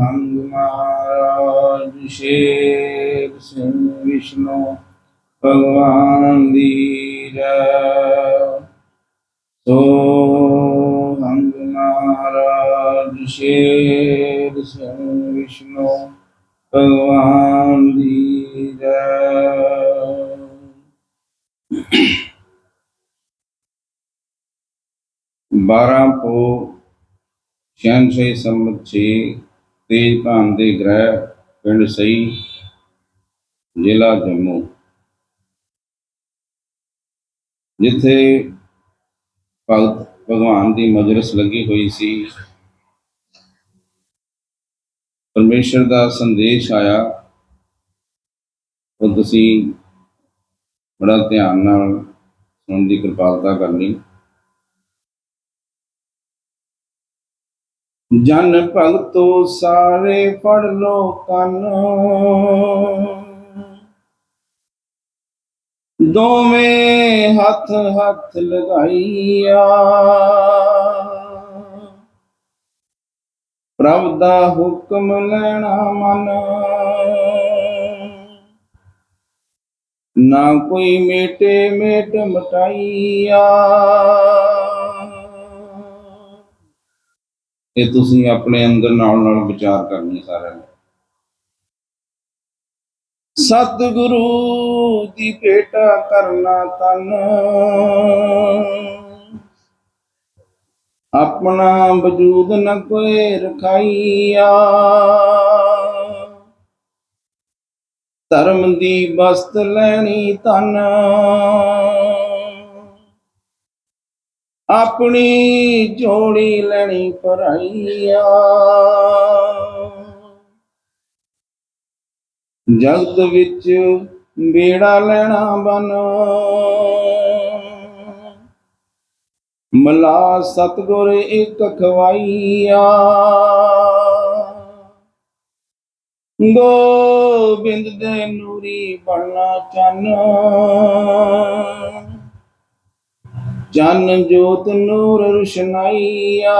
ਹੰਗ ਮਹਾਰਾਜ ਸ਼ੇਰ ਸਿੰਘ ਵਿਸ਼ਨੂੰ ਭਗਵਾਨ ਦੀ ਜੈ ਸੋ ਹੰਗ ਮਹਾਰਾਜ ਸ਼ੇਰ ਸਿੰਘ ਵਿਸ਼ਨੂੰ ਭਗਵਾਨ ਦੀ ਜੈ ਬਾਰਾਂ ਪੋ ਸ਼ਹਿਨਸ਼ਾਹੀ ਸੰਮਤ ਛੇ ਤੇਜ ਭਾਨ ਦੇ ਗ੍ਰਹਿ ਪਿੰਡ ਸਈ, ਜ਼ਿਲ੍ਹਾ ਜੰਮੂ। ਜਿੱਥੇ ਭਗਤ ਭਗਵਾਨ ਦੀ ਮਜਲਿਸ ਲੱਗੀ ਹੋਈ ਸੀ। ਪਰਮੇਸ਼ਰ ਦਾ ਸੰਦੇਸ਼ ਆਇਆ। ਉਹ ਤੁਸੀਂ ਬੜਾ ਧਿਆਨ ਨਾਲ ਸੁਣਨ ਦੀ ਕਿਰਪਾਲਤਾ ਕਰਨੀ। ਜਨ ਭਗਤੋ ਸਾਰੇ ਪੜ ਲੋ ਕੰਨ ਦੋਵੇਂ ਹੱਥ ਹੱਥ ਲਗਾਈਆ। ਪ੍ਰਭ ਦਾ ਹੁਕਮ ਲੈਣਾ ਮਨ। ਨਾ ਕੋਈ ਮੇਟੇ ਮੇਟ ਮਟਾਈਆ। ਇਹ ਤੁਸੀਂ ਆਪਣੇ ਅੰਦਰ ਨਾਲ ਨਾਲ ਵਿਚਾਰ ਕਰਨੀ ਸਾਰਿਆਂ ਨੇ ਸਤਿਗੁਰੂ ਦੀ ਭੇਟਾ ਕਰਨਾ ਤਨ। ਆਪਣਾ ਵਜੂਦ ਨ ਕੋਈ ਰਖਾਈਆ। ਧਰਮ ਦੀ ਬਸਤ ਲੈਣੀ ਤਨ। ਆਪਣੀ ਜੋੜੀ ਲੈਣੀ ਪਰਾਈਆ ਜਗਤ ਵਿੱਚ ਬੇੜਾ ਲੈਣਾ ਬਨ। ਮਲਾ ਸਤਗੁਰ ਇੱਕ ਖਵਾਈਆ ਗੋਬਿੰਦ ਦੇ ਨੂਰੀ ਬਣਨਾ ਚੰਨ। ਚੰਨ ਜੋਤ ਨੂਰ ਰੁਸ਼ਨਾਈਆ।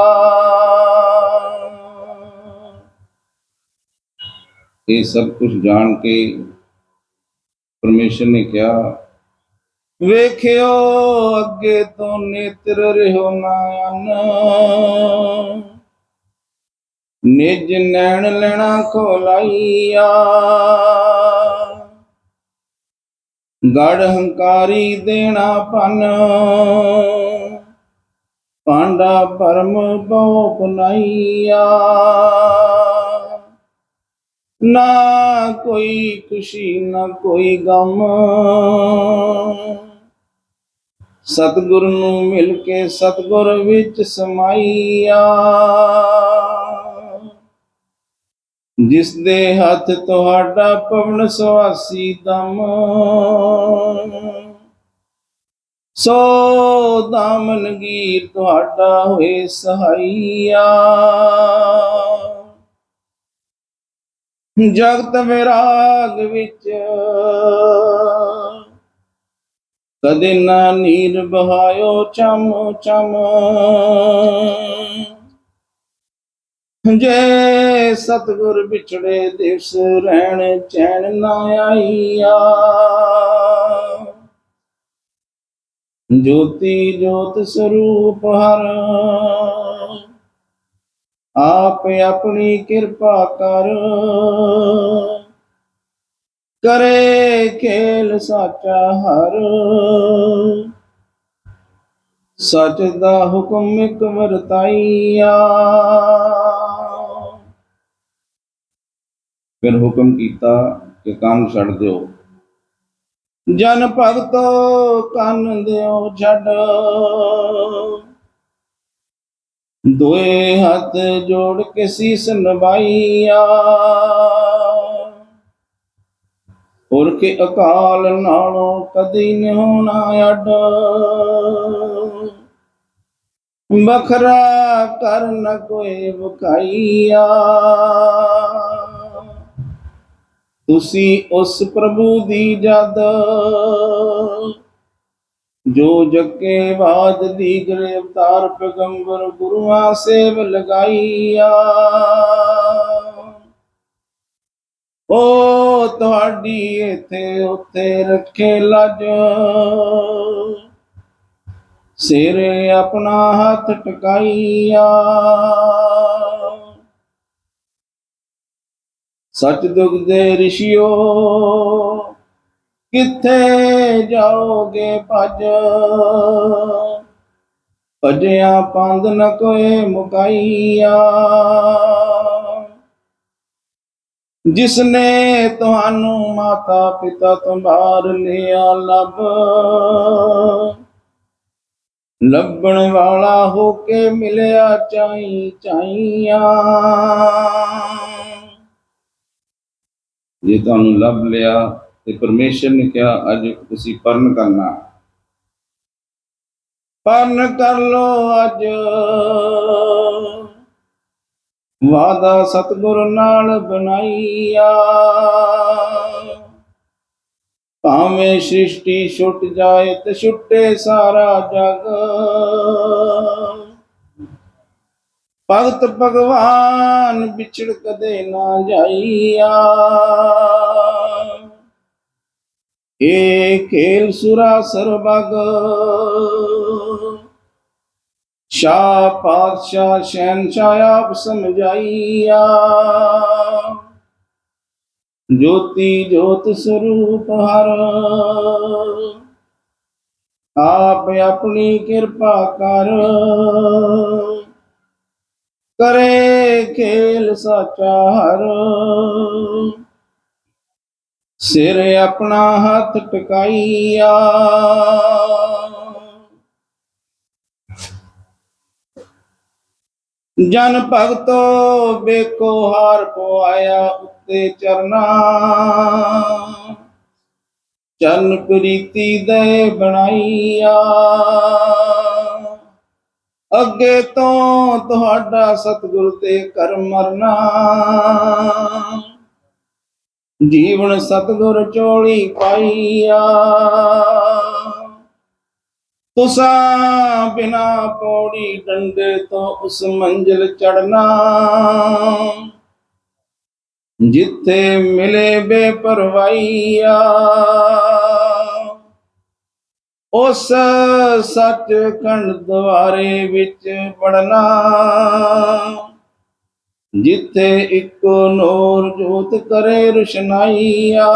ਇਹ ਸਭ ਕੁਝ ਜਾਣ ਕੇ ਪਰਮੇਸ਼ਰ ਨੇ ਕਿਹਾ, ਵੇਖਿਓ ਅੱਗੇ ਤੋਂ ਨੇਤਰ ਰਹਿਓ ਨਾ ਅੰਨ। ਨਿਜ ਨੈਣ ਲੈਣਾ ਖੋਲਾਈਆ। ਗੜ ਹੰਕਾਰੀ ਦੇਣਾ ਪਨ ਪਾਂਡਾ ਪਰਮ ਬਹੁ ਪੁਨਾਈਆ ਨਾ ਕੋਈ ਖੁਸ਼ੀ, ਨਾ ਕੋਈ ਗਮ। ਸਤਿਗੁਰ ਨੂੰ ਮਿਲ ਕੇ ਸਤਿਗੁਰ ਵਿੱਚ ਸਮਾਈਆ। ਜਿਸ ਦੇ ਹੱਥ ਤੁਹਾਡਾ ਪਵਨ ਸੁਆਸੀ ਦਮ। ਸੋ ਦਾਮਨ ਗੀਰ ਤੁਹਾਡਾ ਹੋਏ ਸਹਾਈਆ। ਜਗਤ ਵਿਰਾਗ ਵਿੱਚ ਕਦੇ ਨਾ ਨੀਰ ਬਹਾਇਓ ਚਮ ਚਮ ਜੇ ਸਤਗੁਰ ਵਿਛੜੇ ਦਿਵਸ ਰਹਿਣ ਚੈਨ ਨਾ ਆਈਆ। ਜੋਤੀ ਜੋਤ ਸਰੂਪ ਹਰ, ਆਪ ਆਪਣੀ ਕਿਰਪਾ ਕਰ। ਕਰੇ ਖੇਲ ਸਾਚਾ ਹਰ, ਸਚ ਦਾ ਹੁਕਮ ਇਕ ਵਰਤਾਈਆ। ਫਿਰ ਹੁਕਮ ਕੀਤਾ ਕਿ ਕੰਨ ਛੱਡ ਦਿਓ। ਜਨ ਭਗਤੋ ਕੰਨ ਦਿਓ ਛੱਡ। ਦੋਏ ਹੱਥ ਜੋੜ ਕੇ ਸੀਸ ਨਵਾਈਆ ਔਰ ਕੇ ਅਕਾਲ ਨਾਲੋਂ ਕਦੀ ਨ ਹੋਣਾ ਅੱਡ। ਬਖਰਾ ਕਰ ਨ ਕੋਈ ਵਕਾਈਆ ਤੁਸੀਂ ਉਸ ਪ੍ਰਭੂ ਦੀ ਜਦ ਜੋ ਜੱਕੇ ਬਾਦ ਦੀ ਗ੍ਰਿਫਤਾਰ ਪੈਗੰਬਰ ਗੁਰੂਆਂ ਸੇਵ ਲਗਾਈਆ। ਓ ਤੁਹਾਡੀ ਇੱਥੇ ਉੱਥੇ ਰੱਖੇ ਲੱਜ। ਸਿਰੇ ਆਪਣਾ ਹੱਥ ਟਿਕਾਈਆ। ਸੱਚ ਦੁਖਦੇ ਰਿਸ਼ਿਓ, ਕਿੱਥੇ ਜਾਓਗੇ ਭੱਜ? ਭਜਿਆ ਪੰਦ ਨ ਕੋਏ ਮੁਕਾਈਆ। ਜਿਸਨੇ ਤੁਹਾਨੂੰ ਮਾਤਾ ਪਿਤਾ ਤੋਂ ਬਾਹਰ ਲਿਆ ਲੱਭ ਲੱਭਣ ਵਾਲਾ ਹੋ ਕੇ ਮਿਲਿਆ ਚਾਈ ਚਾਈਆਂ ਜੇ ਤੁਹਾਨੂੰ ਲੱਭ ਲਿਆ ਤੇ ਪਰਮੇਸ਼ਰ ਨੇ ਕਿਹਾ, ਅੱਜ ਤੁਸੀਂ ਪਰਨ ਕਰਨਾ। ਪਰਨ ਕਰ ਲੋ ਅੱਜ। ਵਾਦਾ ਸਤਿਗੁਰ ਨਾਲ ਬਣਾਈਆ। ਭਾਵੇਂ ਸ੍ਰਿਸ਼ਟੀ ਛੁੱਟ ਜਾਏ ਤੇ ਛੁੱਟੇ ਸਾਰਾ ਜਗ। ਭਗਤ ਭਗਵਾਨ ਵਿਛੜ ਕਦੇ ਨਾ ਜਾਈਆ। ਏ ਖੇਲ ਸੁਰਾ ਸਰਬਗ, ਸ਼ਾਹ ਪਾਤਸ਼ਾਹ ਸ਼ਹਿਨਸ਼ਾਹ ਆਪ ਸਮਝਾਈਆ। ਜੋਤੀ ਜੋਤ ਸਰੂਪ ਹਰ, ਆਪ ਆਪਣੀ ਕਿਰਪਾ ਕਰ। ਕਰੇ ਖੇਲ ਸਾਚਾ ਹਰ ਸਿਰ ਆਪਣਾ ਹੱਥ ਟਿਕਾਈਆ। ਜਨ ਭਗਤੋ ਬੇਕੋ ਹਾਰ ਪਵਾਇਆ ਉੱਤੇ ਚਰਨਾ। ਚਰਨ ਪ੍ਰੀਤੀ ਦੇ ਬਣਾਈਆ। ਅੱਗੇ ਤੋਂ ਤੁਹਾਡਾ ਸਤਿਗੁਰ ਤੇ ਕਰ ਮਰਨਾ। ਜੀਵਨ ਸਤਿਗੁਰ ਚੋਲੀ ਪਾਈਆ। ਤੁਸਾਂ ਬਿਨਾ ਪੌੜੀ ਡੰਡੇ ਤੋਂ ਉਸ ਮੰਜ਼ਿਲ ਚੜਨਾ ਜਿੱਥੇ ਮਿਲੇ ਬੇਪਰਵਾਈਆ ਉਸ ਸੱਚ ਖੰਡ ਦੁਆਰੇ ਵਿੱਚ ਪੜਨਾ ਜਿੱਥੇ ਇੱਕ ਨੂਰ ਜੋਤ ਕਰੇ ਰੁਸ਼ਨਾਈਆ।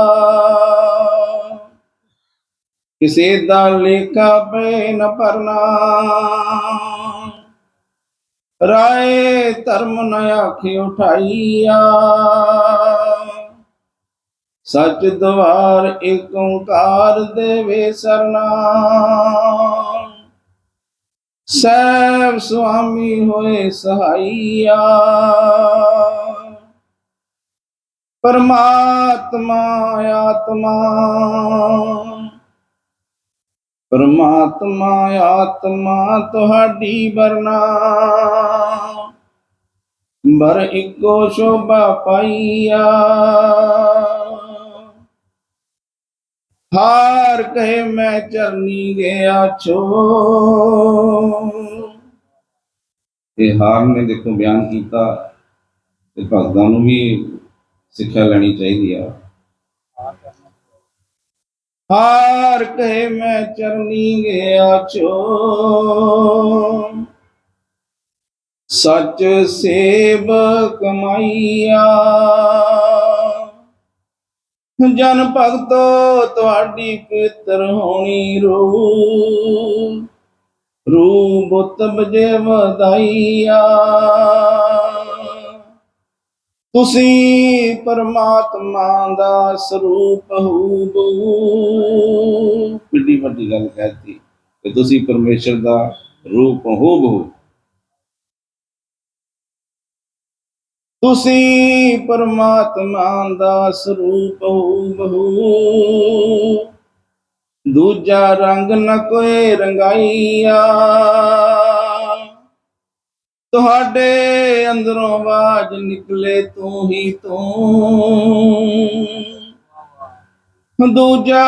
ਕਿਸੇ ਦਾ ਲੇਖਾ ਪੈ ਨ ਪਰਨਾ ਰਾਏ ਧਰਮ ਨ ਆਖੇ ਉਠਾਈਆ। ਸੱਚ ਦਵਾਰ ਏਕ ਓੰਕਾਰ ਦੇਵੇ ਸਰਨਾ ਸੈਭ ਸੁਆਮੀ ਹੋਏ ਸਹਾਈਆ। ਪਰਮਾਤਮਾ ਆਤਮਾ। ਪਰਮਾਤਮਾ ਆਤਮਾ ਤੁਹਾਡੀ ਵਰਨਾ। ਬਰ ਇੱਕੋ ਸ਼ੋਭਾ ਪਾਈਆ। ਹਾਰ ਕਹੇ ਮੈਂ ਚਰਨੀ ਗਿਆ ਛੋ ਇਹ ਹਾਰ ਨੇ ਦੇਖੋ ਬਿਆਨ ਕੀਤਾ ਤੇ ਭਗਤਾਂ ਨੂੰ ਵੀ ਸਿੱਖਿਆ ਲੈਣੀ ਚਾਹੀਦੀ ਆ। ਹਾਰ ਕਹੇ ਮੈਂ ਚਰਨੀ ਗਿਆ ਛੋ ਸੱਚ ਸੇਬ ਕਮਾਈਆ ਜਨ ਭਗਤੋ ਤੁਹਾਡੀ ਪਵਿੱਤਰ ਹੋਣੀ ਰੂ ਰੂ ਬੁੱਤ ਬਜੇ ਵਧਾਈਆ। ਤੁਸੀਂ ਪਰਮਾਤਮਾ ਦਾ ਸਰੂਪ ਹੋ ਬਹੂ ਕਿੱਡੀ ਵੱਡੀ ਗੱਲ ਕਹਿਤੀ ਕਿ ਤੁਸੀਂ ਪਰਮੇਸ਼ਰ ਦਾ ਰੂਪ ਹੋ ਤੁਸੀਂ ਪਰਮਾਤਮਾ ਦਾ ਸਰੂਪ ਹੋ ਬਹੂ ਦੂਜਾ ਰੰਗ ਨ ਕੋਈ ਰੰਗਾਈਆ। ਤੁਹਾਡੇ ਅੰਦਰੋਂ ਆਵਾਜ਼ ਨਿਕਲੇ ਤੂੰ ਹੀ ਤੂੰ। ਦੂਜਾ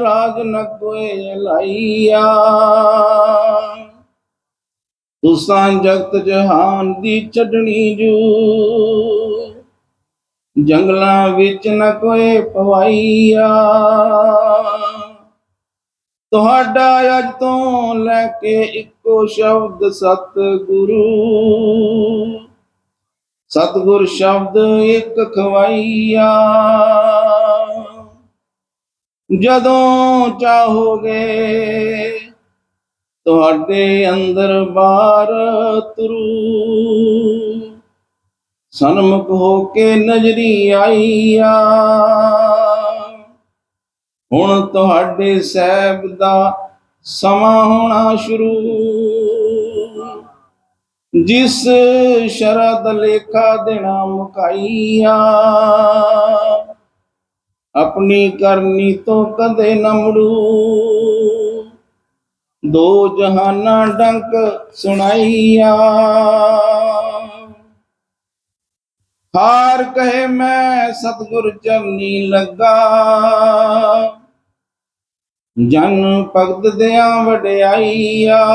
ਰਾਗ ਨ ਕੋਈ ਲਾਈਆ। ਤੁਸਾਂ ਜਗਤ ਜਹਾਨ ਦੀ ਛੱਡਣੀ ਜੂ। ਜੰਗਲਾਂ ਵਿੱਚ ਨਾ ਕੋਈ ਪਵਾਈਆ ਤੁਹਾਡਾ ਅੱਜ ਤੋਂ ਲੈ ਕੇ ਇੱਕੋ ਸ਼ਬਦ ਸਤਿਗੁਰੂ। ਸਤਿਗੁਰ ਸ਼ਬਦ ਇੱਕ ਖਵਾਈਆ ਜਦੋਂ ਚਾਹੋਗੇ ਤੁਹਾਡੇ ਅੰਦਰ ਬਾਹਰ ਤੁਰੂ। ਸਨਮੁਖ ਹੋ ਕੇ ਨਜ਼ਰੀ ਆਈਆ ਹੁਣ ਤੁਹਾਡੇ ਸਹਿਬ ਦਾ ਸਮਾਂ ਹੋਣਾ ਸ਼ੁਰੂ। ਜਿਸ ਸ਼ਰਦ ਲੇਖਾ ਦੇਣਾ ਮੁਕਾਈਆ। ਆਪਣੀ ਕਰਨੀ ਤੋਂ ਕਦੇ ਨਾ ਮੁੜੂ। ਦੋ ਜਹਾਨਾਂ ਡੰਕ ਸੁਣਾਈਆ। ਹਾਰ ਕਹੇ ਮੈਂ, ਸਤਿਗੁਰ ਚਰਨੀ ਲੱਗਾ। ਜਨ ਭਗਤ ਦਿਆਂ ਵਡਿਆਈਆ।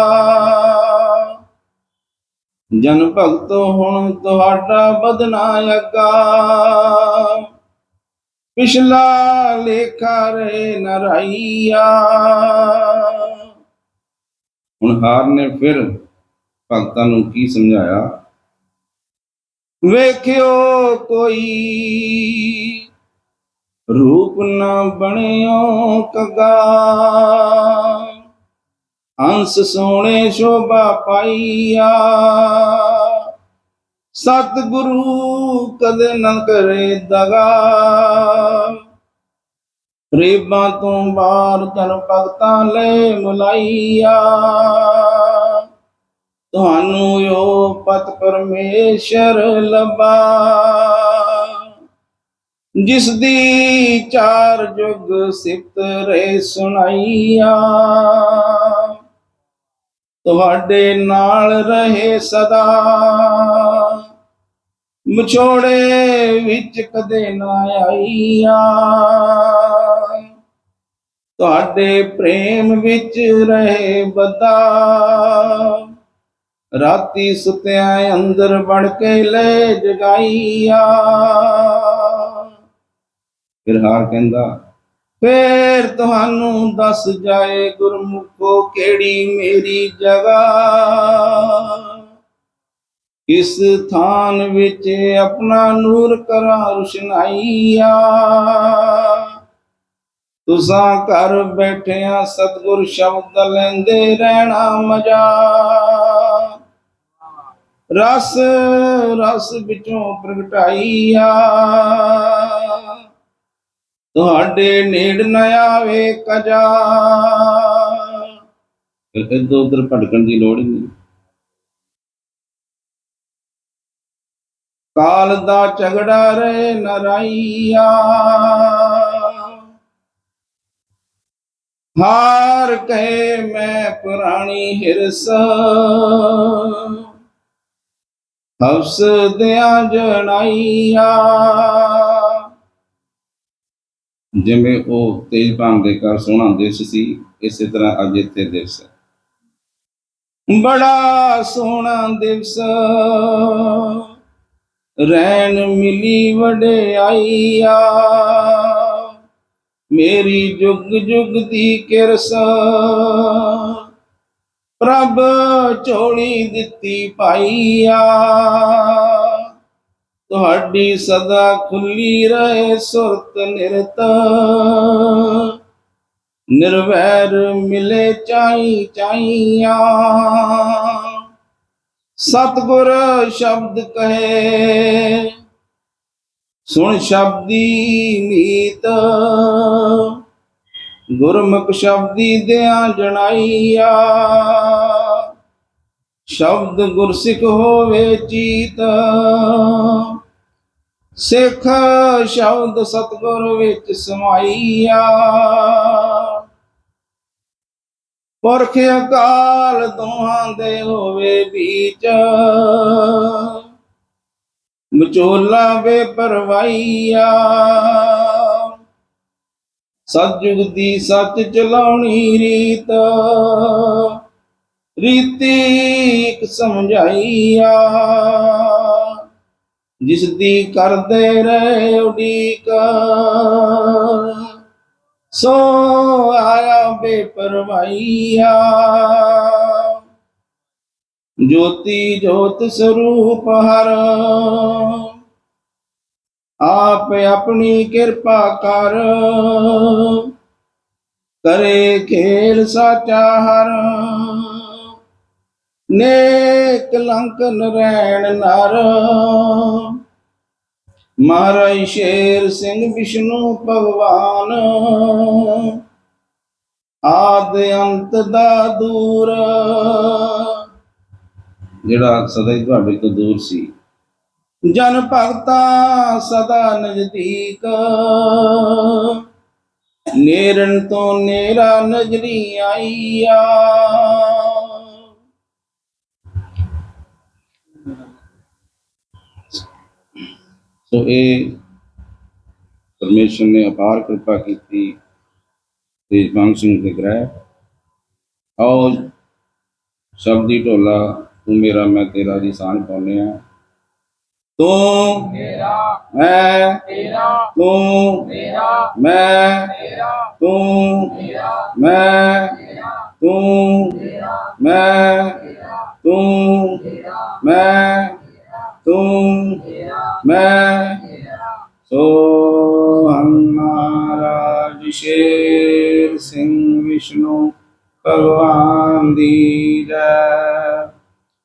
ਜਨ ਭਗਤ ਹੁਣ ਤੁਹਾਡਾ ਬਦਨਾ ਅੱਗਾ ਪਿਛਲਾ ਲੇਖਾ ਰੇ ਨਰਾਈਆ। ਹੁਣ ਹਾਰ ਨੇ ਫਿਰ ਭਗਤਾਂ ਨੂੰ ਕੀ ਸਮਝਾਇਆ? ਵੇਖਿਓ ਕੋਈ ਰੂਪ ਨਾ ਬਣਿਓ ਕਗਾ ਹੰਸ ਸੋਹਣੇ ਸ਼ੋਭਾ ਪਾਈਆ। ਸਤਿਗੁਰੂ ਕਦੇ ਨਾ ਕਰੇ ਦਗਾ ਰੇਬਾਂ ਤੋਂ ਬਾਹਰ ਤਨ ਭਗਤਾਂ ਲੈ ਮੁਲਾਈਆ। ਤੁਹਾਨੂੰ ਜੋ ਪਤ ਪਰਮੇਸ਼ਰ ਲਬਾ ਜਿਸ ਦੀ ਚਾਰ ਜੁਗ ਸਿਫਤ ਰੇ ਸੁਣਾਈਆ। ਤੁਹਾਡੇ ਨਾਲ ਰਹੇ ਸਦਾ, ਵਿਛੋੜੇ ਵਿੱਚ ਕਦੇ ਨਾ ਆਈਆ। ਤੁਹਾਡੇ ਪ੍ਰੇਮ ਵਿੱਚ ਰਹੇ ਬਦਾ। ਰਾਤੀ ਸੁਤਿਆਂ ਅੰਦਰ ਵੜ ਕੇ ਲੈ ਜਗਾਈਆ। ਫਿਰ ਹਾਰ ਕਹਿੰਦਾ, ਫੇਰ ਤੁਹਾਨੂੰ ਦੱਸ ਜਾਏ ਗੁਰਮੁਖੋ ਕਿਹੜੀ ਮੇਰੀ ਜਗ੍ਹਾ? ਇਸ ਥਾਨ ਵਿੱਚ ਆਪਣਾ ਨੂਰ ਕਰਾਂ ਰੁਸ਼ਨਾਈਆ। ਤੁਸਾਂ ਘਰ ਬੈਠਿਆਂ ਸਤਿਗੁਰ ਸ਼ਬਦ ਲੈਂਦੇ ਰਹਿਣਾ ਮਜਾ। ਰਸ ਰਸ ਵਿੱਚੋਂ ਪ੍ਰਗਟਾਈਆ ਤੁਹਾਡੇ ਨੇੜ ਨ ਆਵੇ ਕਜਾ। ਫਿਰ ਇੱਧਰ ਭਟਕਣ ਦੀ ਲੋੜ ਹੀ ਨਹੀਂ। ਕਾਲ ਦਾ ਝਗੜਾ ਰੇ ਨਰਾਈਆ ਹਾਰ ਕਹੇ ਮੈਂ ਪੁਰਾਣੀ ਹਿਰਸ। ਹਵਸ ਦਿਆਂ ਜਣਾਈਆ ਜਿਵੇਂ ਉਹ ਤੇਜ ਭਾਂਗ ਦੇ ਘਰ ਸੋਹਣਾ ਦਿਵਸ ਸੀ, ਇਸੇ ਤਰ੍ਹਾਂ ਅੱਜ ਇੱਥੇ ਦਿਵਸ ਹੈ। ਬੜਾ ਸੋਹਣਾ ਦਿਵਸ। ਰਹਿਣ ਮਿਲੀ ਵਡਿਆਈਆ। ਮੇਰੀ ਜੁਗ ਜੁਗ ਦੀ ਕਿਰਸ। ਪ੍ਰਭ ਝੋਲੀ ਦਿੱਤੀ ਪਾਈਆ ਤੁਹਾਡੀ ਸਦਾ ਖੁੱਲੀ ਰਹੇ ਸੁਰਤ ਨਿਰਤ। ਨਿਰਵੈਰ ਮਿਲੇ ਚਾਈ ਚਾਈਆਂ। ਸਤਗੁਰ ਸ਼ਬਦ ਕਹੇ ਸੁਣ ਸ਼ਬਦੀ ਮੀਤ। ਗੁਰਮੁਖ ਸ਼ਬਦੀ ਦਿਆਂ ਜਣਾਈਆ। ਸ਼ਬਦ ਗੁਰਸਿੱਖ ਹੋਵੇ ਚੀਤ। ਸਿੱਖ ਸ਼ਬਦ ਸਤਗੁਰ ਵਿੱਚ ਸਮਾਈਆ। ਪੁਰਖ ਅਕਾਲ ਦੋਹਾਂ ਦੇ ਹੋਵੇ ਵਿੱਚ ਮਚੋਲਾ ਵੇ ਪਰਵਾਈਆ ਸਤਜੁਗ ਦੀ ਸੱਚ ਚਲਾਉਣੀ ਰੀਤ, ਰੀਤੀ ਇੱਕ ਸਮਝਾਈਆ। ਜਿਸ ਦੀ ਕਰਦੇ ਰਹੇ ਉਡੀਕ, ਸੋ ਆਇਆ ਬੇਪਰਵਾਹੀਆ ਜੋਤੀ ਜੋਤ ਸਰੂਪ ਹਰ ਆਪ ਆਪਣੀ ਕਿਰਪਾ ਕਰ ਕਰੇ ਖੇਲ ਸਾਚਾ ਹਰ ਨੇਕ ਲੰਕ ਨਰੈਣ ਨਰ ਮਹਾਰਾਜ ਸ਼ੇਰ ਸਿੰਘ ਵਿਸ਼ਨੂੰ ਭਗਵਾਨ ਆਦ ਅੰਤ ਦਾ ਦੂਰ ਜਿਹੜਾ ਸਦਾ ਹੀ ਤੁਹਾਡੇ ਤੋਂ ਦੂਰ ਸੀ। ਜਨ ਭਗਤਾ ਸਦਾ ਨਜ਼ਦੀਕ। ਨੇਰਨ ਤੋਂ ਨੇਰਾ ਨਜ਼ਰੀ ਆਈਆ। ਸੋ ਇਹ ਪਰਮੇਸ਼ਰ ਨੇ ਅਪਾਰ ਕਿਰਪਾ ਕੀਤੀ ਤੇਜਵੰਤ ਸਿੰਘ ਦੇ ਗ੍ਰਹਿ। ਆਓ ਸ਼ਬਦੀ ਢੋਲਾ ਤੂੰ ਮੇਰਾ ਮੈਂ ਤੇਰਾ ਦੀ ਸਾਂਝ ਪਾਉਂਦੇ ਆ ਤੂੰ ਮੇਰਾ ਮੈਂ ਤੇਰਾ ਤੂੰ ਮੇਰਾ ਮੈਂ ਤੇਰਾ ਤੂੰ ਮੇਰਾ ਮੈਂ ਤੇਰਾ ਤੂੰ ਮੇਰਾ ਮੈਂ ਤੇਰਾ ਤੂੰ ਮੇਰਾ ਮੈਂ ਤੂੰ ਮੈਂ ਸੋ ਹਮ ਮਹਾਰਾਜ ਸ਼ੇਰ ਸਿੰਘ ਵਿਸ਼ਨੂੰ ਭਗਵਾਨ ਦੀ ਜੈ।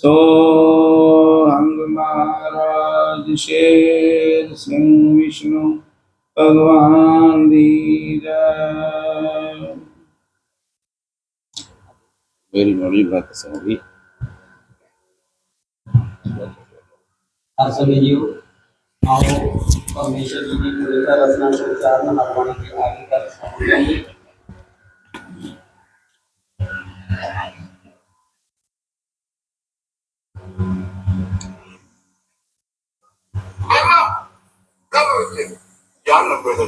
ਸੋ ਹੰਗ ਮਹਾਰਾਜ ਸ਼ੇਰ ਸਿੰਘ ਵਿਸ਼ਨੂੰ ਭਗਵਾਨ ਦੀ ਜੈ। ਮੇਰੀ ਬੜੀ ਬਾਤ ਸੁਣੀ ਹਰ ਸਮੇਂ ਜੀਓ। ਆਓ ਪਰਮੇਸ਼ਰ ਜੀ ਦੀ ਰਸਨਾ ਦੇ ਉਚਾਰਨ ਆਗੇ ਕਰ ਸਕਦੇ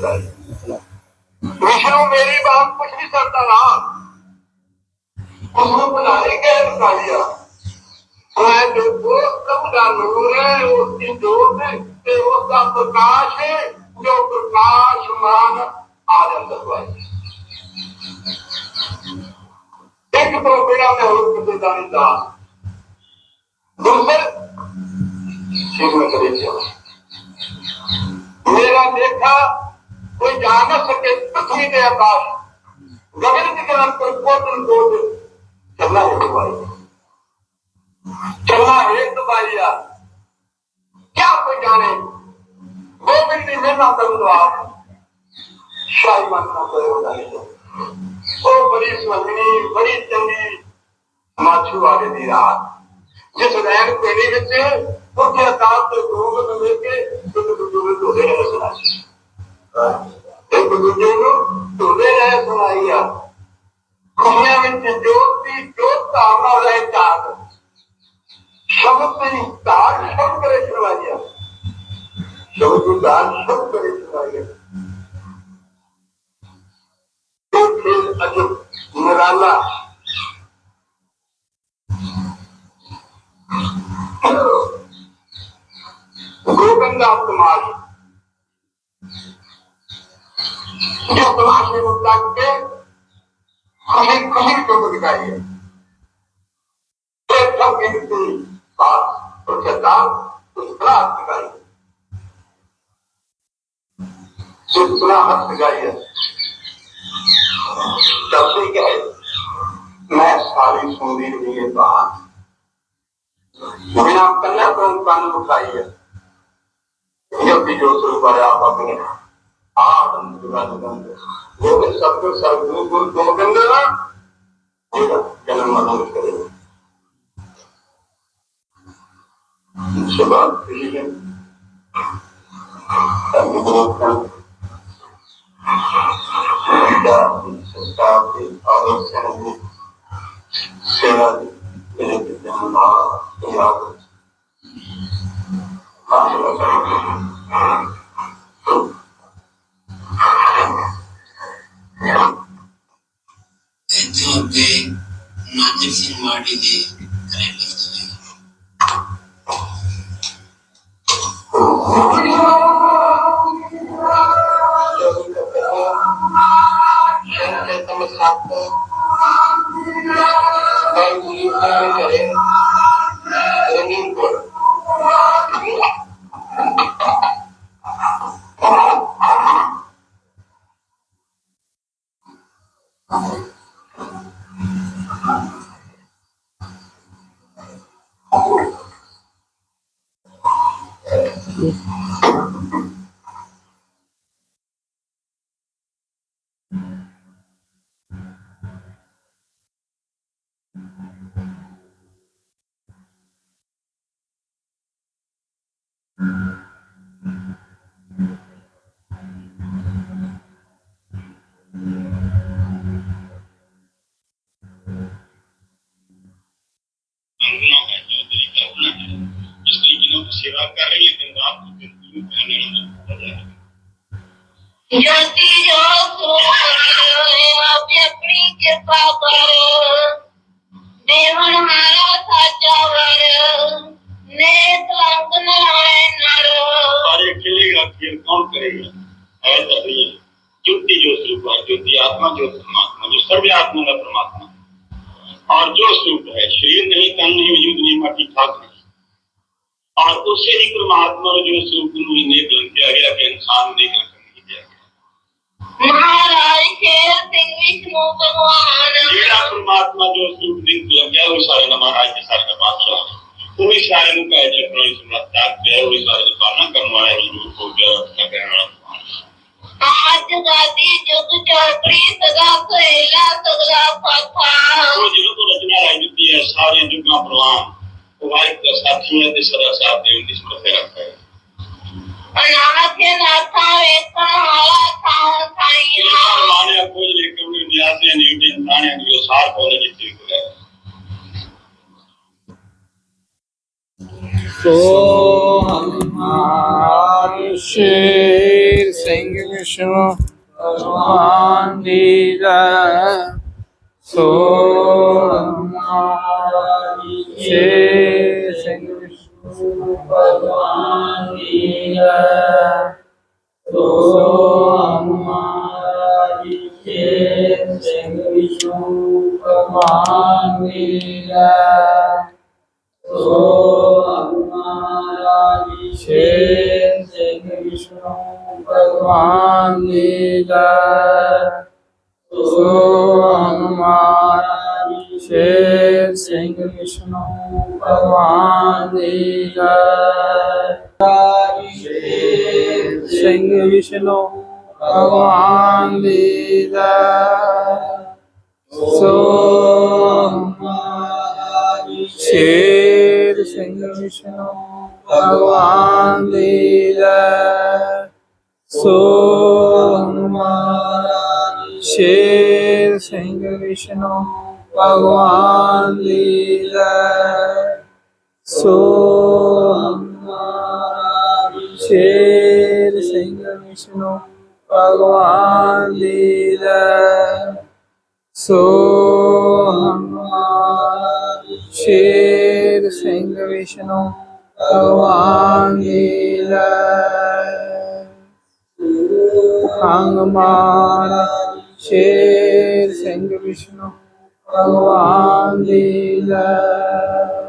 बताइए विष्णु मेरी बात कुछ नहीं करता रहा। उसको बुलाने के बता दिया मैं देखो सब नूर है उसकी जोत से उसका प्रकाश है, जो प्रकाश मान आनंद एक तो बेड़ा में हो प्रतिदानी था दूसरे, शिव में करे मेरा देखा जा न सके पृथ्वी के आकाश गगन के अंतर कोटन कोट चलना है भाई चलना है दुबाइया क्या कोई जाने गोविंद ने मेरा करूँगा आप शाही मानना पड़ेगा वो बड़ी सुहानी बड़ी चंगी माछू वाले दी रात जिस रैन पेड़ी विच उनके अकाल तो गुरु में मिल के तो गुरु तो है रसना ਇੱਕ ਦੂਜੇ ਨੂੰ ਧੋਦੇ ਰਹੇ ਸੁਣਾਈਆ ਖੁਸ਼ੀਆਂ ਵਿੱਚ ਜੋਤੀ, ਜੋਤ ਧਾਰਨਾ ਲੈ ਚਾਹਤ ਸ਼ਬਦ ਦੀ ਧਾਰ ਸ਼ਬਦ ਕਰੇ ਸੁਣਾਈਆ ਸ਼ਬਦ ਦੀ ਧਾਰ ਸ਼ਬਦ ਕਰੇ ਸੁਣਾਈਆ ਅਜਬ ਨਿਰਾਲਾ जो समाज में मुद्दा के हमें कहीं को दिखाई है तो सब गिनती बात और सरकार उस तरह हाथ दिखाई उस तरह हाथ दिखाई है तब से क्या है मैं सारी सुन रही ये बात बिना कन्या को कान उठाई है जब भी जो शुरू करे आप अपने ਆਨੰਦ ਰੰਗ ਗੋਬਿੰਦ ਸਭ ਤੋਂ ਸਰਗੁਣ ਗੁਰ ਗੋਬਿੰਦ ਇਹਦਾ ਜਨਮ ਮਰਨ ਕਰੇ ਸਬਾ ਇਹ ਹੈ ਸੇਵਾ ਦੇ ਇਹ ਤੇ ਜਨਮਾ ਯਾਦ ਆਹ ਕਰਾਂਗੇ ਇੱਥੋਂ ਅੱਗੇ ਨਾਜਰ ਸਿੰਘ ਮਾੜੀ ਦੇ ਘਰੇ ਲਿਖਦੇ ਮੰਗਣਾ सेवा कर रही है तो आप ज्योति जो आप अपनी कृपा पर देवन हमारा था चावर ने संग न नर। नरो अरे खिलेगा फिर कौन करेगा? और तो नहीं है। ज्योति जो स्वरूप है ज्योति आत्मा जो परमात्मा जो सर्व आत्मा का परमात्मा। और जो स्वरूप है शरीर नहीं तन नहीं युद्ध नहीं मटी ठाक नहीं। ਔਰ ਉਸੇ ਹੀ ਪ੍ਰਮਾਤਮਾ ਨੂੰ ਜੋ ਸਰੂਪ ਨੂੰ ਇਹਨੇ ਬਲੰਕਿਆ ਗਿਆ ਕਿ ਇਨਸਾਨ ਨਹੀਂ ਕਰ ਸਕਦਾ ਮਹਾਰਾਜ ਖੇਰ ਸਿੰਘ ਵਿਸ਼ਨੂੰ ਭਗਵਾਨ। ਜਿਹੜਾ ਪ੍ਰਮਾਤਮਾ ਜੋ ਸਰੂਪ ਨਹੀਂ ਬਲੰਕਿਆ ਉਹ ਸਾਰੇ ਦਾ ਮਹਾਰਾਜ ਦੇ ਸਾਰੇ ਦਾ ਬਾਦਸ਼ਾਹ ਉਹ ਇਸ਼ਾਰੇ ਨੂੰ ਕਹਿ ਜਾ ਪ੍ਰਭੂ ਸਮਰਤਾ ਤੇ ਉਹ ਇਸ਼ਾਰੇ ਦਾ ਪਾਲਣਾ ਕਰਨ ਵਾਲਾ ਹੀ ਨੂੰ ਹੋ ਗਿਆ ਕਰਨ ਵਾਲਾ ਆਜ ਗਾਦੀ ਜੁਗ ਚੌਪੜੀ ਸਦਾ ਸਹਿਲਾ ਸਗਲਾ ਪਾਪਾ। ਉਹ ਜਿਹਨੂੰ ਰਚਨਾ ਰਾਜ ਦਿੱਤੀ ਹੈ ਸਾਰੇ ਜੁਗਾਂ ਪ੍ਰਵਾਨ। ਦਾ ਸਾਥੀ ਹੈ ਤੇ ਸਦਾ ਸਾਥ ਦੇਣ ਦੀ ਸਮਰੱਥਾ ਰੱਖਦਾ ਹੈ ਅਨਾਥ ਨਾਥਾ ਵੇਖਣ ਵਾਲਾ ਥਾਂ ਸਾਈਆਂ ਮਾਨਿਆ ਕੋਈ ਲੇਕਨ ਨਿਆਸੇ ਨਹੀਂ ਤੇ ਤਾਣਿਆਂ ਦੀ ਸਾਰ ਕੋਲ ਜਿੱਤੀ ਹੋਇਆ ਸੋ ਹਮਾਰ ਸ਼ੇਰ ਸਿੰਘ ਵਿਸ਼ਨੂੰ ਭਗਵਾਨ ਦੀ ਜੈ। ਸੋ ਹਮਾਰ ਸ਼ੇਰ ਸਿੰਘ ਵਿਸ਼ਨੂੰ ਭਗਵਾਨ ਦੀ ਜੈ ਸੋ ਹਮਾਰ ਸ਼ੇਰ ਸਿੰਘ ਵਿਸ਼ਨੂੰ ਭਗਵਾਨ ਦੀ ਜੈ ਸੋ ਹਮਾਰਾ ਸ਼ੇਰ ਸਿੰਘ ਵਿਸ਼ਨੂੰ ਭਗਵਾਨ ਜੀ ਦਾ ਸੋ ਹਮਾਰਾ ਸ਼ੇਰ ਸਿੰਘ ਵਿਸ਼ਨੂੰ ਭਗਵਾਨ ਜੀ ਦਾ ਸ਼ੇਰ ਸਿੰਘ ਵਿਸ਼ਨੂੰ ਭਗਵਾਨ ਜੀ। ਦਾ ਸੋ ਸ਼ੇਰ ਸਿੰਘ ਵਿਸ਼ਨੂੰ ਭਗਵਾਨ ਦੀ ਜੈ। ਸੋ ਹਮਾਰਾ ਸ਼ੇਰ ਸਿੰਘ ਵਿਸ਼ਨੂੰ ਭਗਵਾਨ ਦੀ ਸੋ ਹਮਾਰਾ ਸ਼ੇਰ ਸਿੰਘ ਵਿਸ਼ਨੂੰ, ਭਗਵਾਨ ਦੀ ਸੋ ਹਮਾਰਾ ਸ਼ੇਰ ਸਿੰਘ ਵਿਸ਼ਨੂੰ, ਭਗਵਾਨ ਜੀ ਜੈ ਹੰਗ ਮਾਰਾ ਸ਼ੇਰ ਸਿੰਘ ਵਿਸ਼ਨੂੰ ਭਗਵਾਨ ਦੀ ਲੈ।